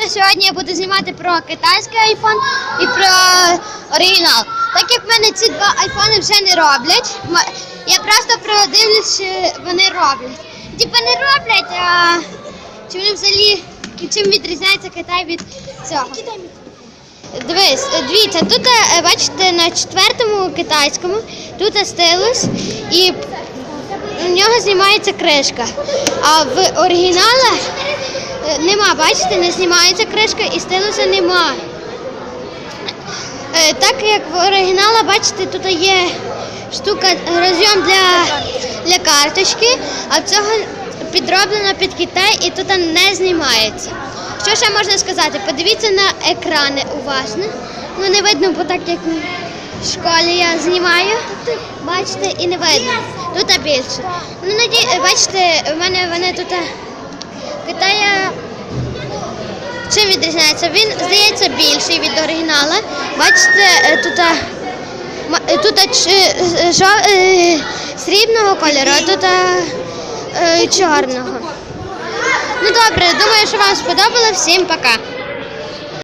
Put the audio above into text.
Сьогодні я буду знімати про китайський айфон і про оригінал. Так як в мене ці два айфони вже не роблять, я просто продивлюсь, чи вони роблять. Типа не роблять, а чи вони взагалі чим відрізняється Китай від цього. Дивись, дивіться, тут е, бачите на четвертому китайському, тут стилус і у нього знімається кришка. А в оригіналах е, нема, бачите, не знімається кришка і стилуса нема. Е, Так як в оригінала, бачите, тут є штука розйом для, для карточки, а в цього підроблено під Китай і тут не знімається. Що ще можна сказати? Подивіться на екрани уважно. Ну не видно, бо так як в школі я знімаю. Бачите, і не видно. Тут більше. Ну, наді... бачите, в мене вони тут Китая Чим відрізняється? Він здається більший від оригінала. Бачите, е, тут, е, тут е, е, срібного кольору, а тут чорного. Ну добре, думаю, що вам сподобалося. Всім пока.